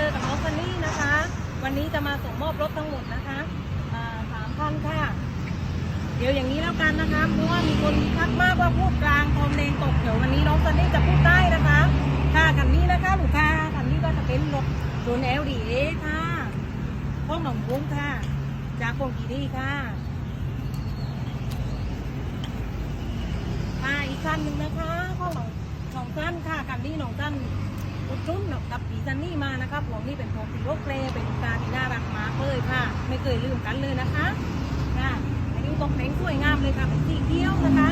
จอกับน้องซันนี่นะคะ วันนี้จะมาส่งมอบรถทั้งหมดนะคะสามพันค่ะ เดี๋ยวอย่างนี้แล้วกันนะคะ เพราะว่ามีคนทักมากว่าพูดกลางทอมแดงตก เดี๋ยววันนี้น้องซันนี่จะพูดได้นะคะ ค่ะคันนี้นะคะลูกค้าคันนี้ก็จะเป็นรถโดนแอลดีเอค่ะห้องหนองบุ้งค่ะ จากโคงกีดีค่ะค่ะอีกคันหนึ่งนะคะห้องหนองหนองสั้นค่ะคันนี้หนองสั้น จุ้นกับปีซันนี่มานะคะผมนี่เป็นผมสีโรคเลเป็นกตาที่น่ารักมากเลยค่ะ ไม่เคยลืมกันเลยนะคะค่ะอันนี้ตกแต่งสวยงามเลยค่ะเป็นสีเขียวนะคะ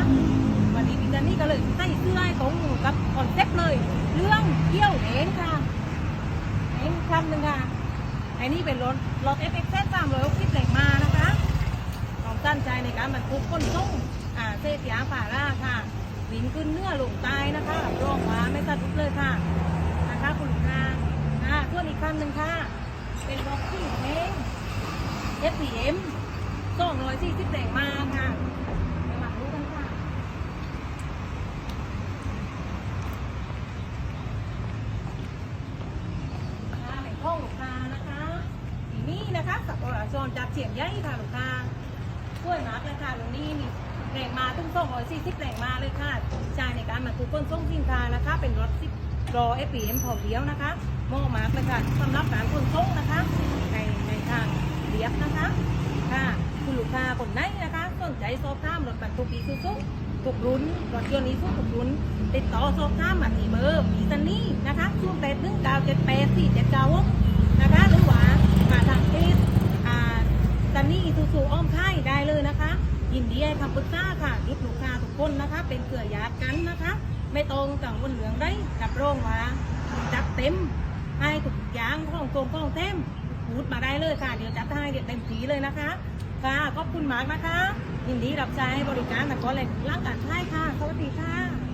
วันนี้ปีซันนี่ก็เลยใส่เสื้อให้ตรงกับคอนเซ็ปต์เลย เรื่องเที่ยวเองค่ะเองคำหนึ่งค่ะอันนี้เป็นรถรถ f x 3 3 6 0แหล่งมานะคะของตั้นใจในการบรรทุกก้นส่งอ่าเศษยางผ่าร่าค่ะวินขึ้นเนื้อลงตายนะคะรองว่าไม่สะดุดเลยค่ะันหนึ่งค่ะ เป็นรถที่เพง FPM สองร้อยสี่สิบแงมาค่ะไปมาดูกันค่ะ ค่ะในห้องลูกค้านะคะทีนี้นะคะสับปะรดจรจากเฉียงใหญ่ค่ะลูกค้าช่วยมากเลยค่ะตรงนี้มีแรงมาตุ้งส่งร้อยสี่สิบแรงมาเลยค่ะใช้ในการมาทุกคนส่งสินค้านะคะ เป็นรถสิบ รอเอฟพีเอ็มพอเดี้ยวนะคะหมอมากเลยค่ะสำหรับการขนส่งนะคะ ในในทางเรียบนะคะค่ะคุณลูกค้าคนไหนนะคะสนใจสอบถามรถบรรทุกอีซูซุทุกรุ่นรถยนต์อีซูทุกรุ่นติดต่อสอบถามมาที่เบอร์มีซันนี่นะคะศูนย์แปดหนึ่งเก้าเจ็ดแปดสี่เจ็ดเก้านะคะหรือว่ามาทางเพจอ่าซันนี่อีซูซูอ้อมค่ายได้เลยนะคะ ยินดีให้คำปรึกษาค่ะยุดลูกค้าทุกคนนะคะ เป็นเกลือยาดกันนะคะ ไม่ตรงต่างวนเหลืองได้รับรองว่าจัดเต็มให้ทุกอย่างของโกงของเต็มพูดมาได้เลยค่ะ เดี๋ยวจัดให้เดี๋ยวเต็มทีเลยนะคะ ค่ะขอบคุณมากนะคะยินดีรับใช้บริการแต่ก็เลยร่างการใช้ค่ะสวัสดีค่ะ